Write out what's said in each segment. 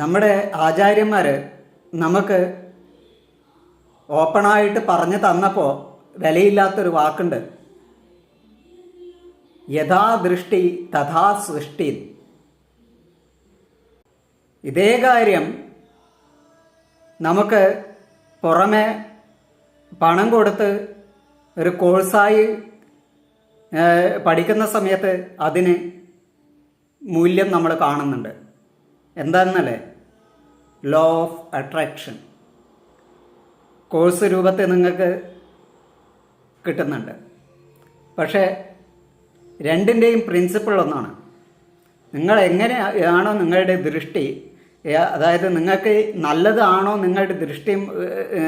നമ്മുടെ ആചാര്യന്മാർ നമുക്ക് ഓപ്പണായിട്ട് പറഞ്ഞു തന്നപ്പോൾ വിലയില്ലാത്തൊരു വാക്കുണ്ട്. യഥാ ദൃഷ്ടി തഥാ സൃഷ്ടി. ഇതേ കാര്യം നമുക്ക് പുറമെ പണം കൊടുത്ത് ഒരു കോഴ്സായി പഠിക്കുന്ന സമയത്ത് അതിന് മൂല്യം നമ്മൾ കാണുന്നുണ്ട്. എന്താണെന്നല്ലേ? ലോ ഓഫ് അട്രാക്ഷൻ കോഴ്സ് രൂപത്തിൽ നിങ്ങൾക്ക് കിട്ടുന്നുണ്ട്. പക്ഷേ രണ്ടിന്റെയും പ്രിൻസിപ്പിൾ ഒന്നാണ്. നിങ്ങൾ എങ്ങനെയാണോ നിങ്ങളുടെ ദൃഷ്ടി അതായത് നിങ്ങൾക്ക് നല്ലതാണോ നിങ്ങളുടെ ഏ,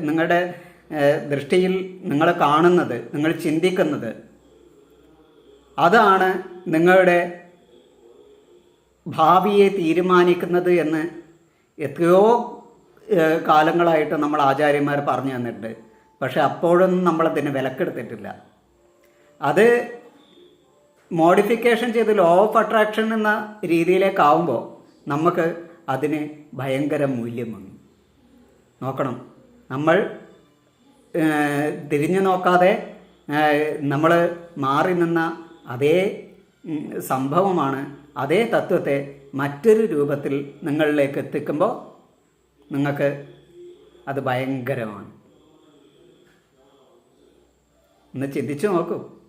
നിങ്ങളുടെ ദൃഷ്ടിയിൽ നിങ്ങൾ കാണുന്നത് നിങ്ങൾ ചിന്തിക്കുന്നത് അതാണ് നിങ്ങളുടെ ഭാവിയെ തീരുമാനിക്കുന്നത് എന്ന് എത്രയോ കാലങ്ങളായിട്ട് നമ്മൾ ആചാര്യന്മാർ പറഞ്ഞു തന്നിട്ടുണ്ട്. പക്ഷെ അപ്പോഴൊന്നും നമ്മളതിന് വിലക്കെടുത്തിട്ടില്ല. അത് മോഡിഫിക്കേഷൻ ചെയ്ത് ലോ ഓഫ് അട്രാക്ഷൻ എന്ന രീതിയിലേക്കാവുമ്പോൾ നമുക്ക് അതിന് ഭയങ്കര മൂല്യം വന്നു. നോക്കണം. നമ്മൾ തിരിഞ്ഞു നോക്കാതെ നമ്മൾ മാറി നിന്ന അതേ സംഭവമാണ് അതേ തത്വത്തെ മറ്റൊരു രൂപത്തിൽ നിങ്ങളിലേക്ക് എത്തിക്കുമ്പോൾ നിങ്ങൾക്ക് അത് ഭയങ്കരമാണ്. ഒന്ന് ചിന്തിച്ചു നോക്കൂ.